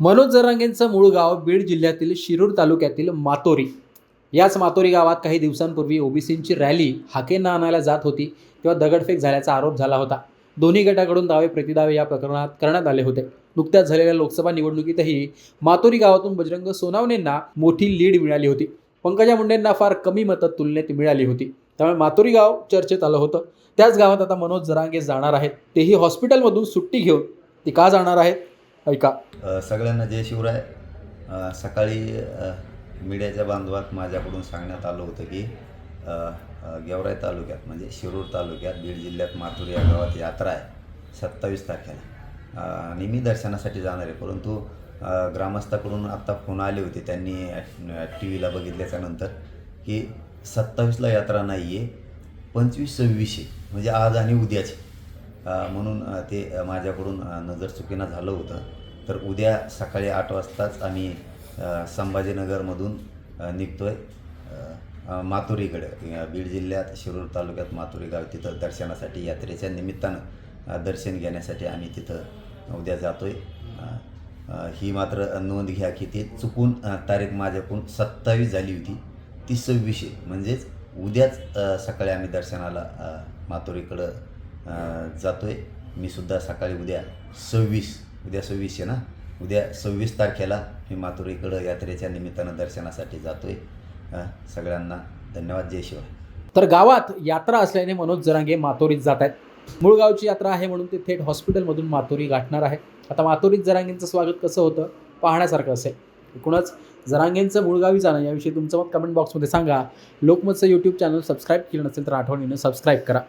मनोज जरांगेंचं मूळ गाव बीड जिल्ह्यातील शिरूर तालुक्यातील मातोरी. याच मातोरी गावात काही दिवसांपूर्वी ओबीसींची रॅली हाकेंना आणायला जात होती तेव्हा दगडफेक झाल्याचा आरोप झाला होता. दोन्ही गटाकडून दावे प्रतिदावे या प्रकरणात करण्यात आले होते. नुकत्याच झालेल्या लोकसभा निवडणुकीतही मातोरी गावातून बजरंग सोनावणेंना मोठी लीड मिळाली होती. पंकजा मुंडेंना फार कमी मतं तुलनेत मिळाली होती. त्यामुळे मातोरी गाव चर्चेत आलं होतं. त्याच गावात आता मनोज जरांगे जाणार आहेत. तेही हॉस्पिटलमधून सुट्टी घेऊन ते का जाणार आहेत? ऐका. सगळ्यांना जय शिवराय. सकाळी मीडियाच्या बांधवात माझ्याकडून सांगण्यात आलं होतं की गेवराई तालुक्यात म्हणजे शिरूर तालुक्यात बीड जिल्ह्यात माथुर या गावात यात्रा आहे सत्तावीस तारखेला. आणि मी दर्शनासाठी जाणार आहे परंतु ग्रामस्थाकडून आत्ता फोन आले होते त्यांनी टी व्हीला बघितल्याच्या नंतर की सत्तावीसला यात्रा नाही आहे पंचवीस सव्वीसशे म्हणजे आज आणि उद्याचे. म्हणून ते माझ्याकडून नजर चुकीनं झालं होतं. तर उद्या सकाळी आठ वाजताच आम्ही संभाजीनगरमधून निघतो आहे अ, माथुरीकडे. बीड जिल्ह्यात शिरूर तालुक्यात माथुरी गाव तिथं दर्शनासाठी यात्रेच्या निमित्तानं दर्शन घेण्यासाठी आम्ही तिथं उद्या जातो आहे ही मात्र नोंद घ्या की ते चुकून तारीख माझ्याकडून सत्तावीस झाली होती. ती सव्वीसशे. म्हणजेच उद्याच सकाळी आम्ही दर्शनाला माथुरीकडं जातो आहे मी सुद्धा सकाळी उद्या सव्वीस उद्या सव्वीस आहे ना? उद्या सव्वीस तारखेला मी माथुरीकडं यात्रेच्या निमित्तानं दर्शनासाठी जातो आहे सगळ्यांना धन्यवाद. जय शिवाय. तर गावात यात्रा असल्याने मनोज जरांगे मातोरीत जात आहेत. मूळ गावची यात्रा आहे म्हणून ते थेट हॉस्पिटलमधून मातोरी गाठणार आहे. आता मातोरीत जरांगेंचं स्वागत कसं होतं पाहण्यासारखं असेल. एकूणच जरांगेंचं मूळगावी जाणं याविषयी तुमचं मत कमेंट बॉक्समध्ये सांगा. लोकमतचं यूट्यूब चॅनल सबस्क्राईब केलं नसेल तर आठवणीनं सबस्क्राईब करा.